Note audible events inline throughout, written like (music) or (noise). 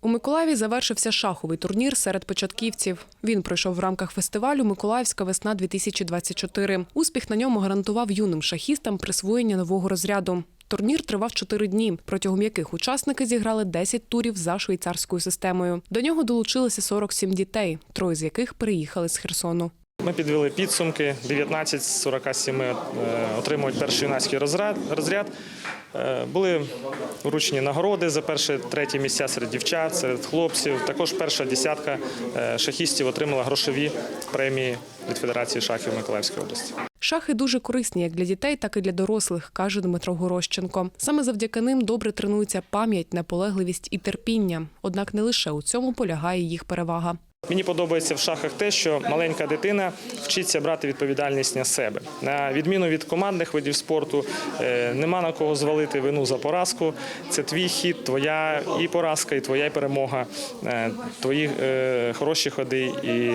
У Миколаєві завершився шаховий турнір серед початківців. Він пройшов в рамках фестивалю Миколаївська весна 2024 Успіх на ньому гарантував юним шахістам присвоєння нового розряду. Турнір тривав чотири дні, протягом яких учасники зіграли 10 турів за швейцарською системою. До нього долучилися 47 дітей, троє з яких переїхали з Херсону. Ми підвели підсумки. 19 з 47 е, отримують перший юнацький розряд. розряд. Е, Були вручені нагороди за перше, третє місця серед дівчат, серед хлопців. Також перша десятка е, шахістів отримала грошові премії від Федерації шахів Миколаївської області. Шахи дуже корисні як для дітей, так і для дорослих, каже Дмитро Горощенко. Саме завдяки ним добре тренується пам'ять, наполегливість і терпіння. Однак не лише у цьому полягає їх перевага. Мені подобається в шахах те, що маленька дитина вчиться брати відповідальність на себе. На відміну від командних видів спорту, е, нема на кого звалити вину за поразку. Це твій хід, твоя і поразка, і твоя перемога, е, твої е, хороші ходи і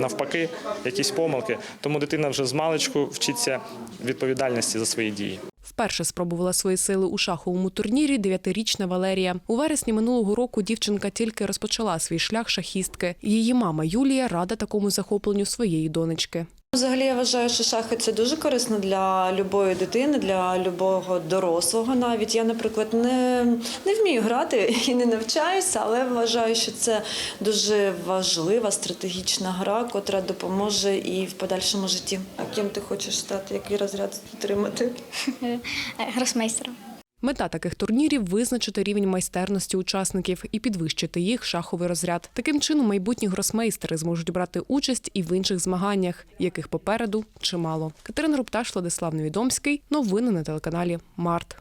навпаки, якісь помилки. Тому дитина вже з маличку вчиться відповідальності за свої дії. Вперше спробувала свої сили у шаховому турнірі дев'ятирічна Валерія. У вересні минулого року дівчинка тільки розпочала свій шлях шахістки. Її мама Юлія рада такому захопленню своєї донечки. Взагалі я вважаю, що шахи це дуже корисно для любої дитини, для любого дорослого. Навіть я, наприклад, не, не вмію грати (laughs) і не навчаюся, але вважаю, що це дуже важлива стратегічна гра, котра допоможе і в подальшому житті. А ким ти хочеш стати, який розряд отримати? (laughs) Е, гросмейстером. Мета таких турнірів визначити рівень майстерності учасників і підвищити їх шаховий розряд. Таким чином, майбутні гросмейстери зможуть брати участь і в інших змаганнях, яких попереду чимало. Катерина Рупташ, Владислав Невідомський. Новини на телеканалі Март.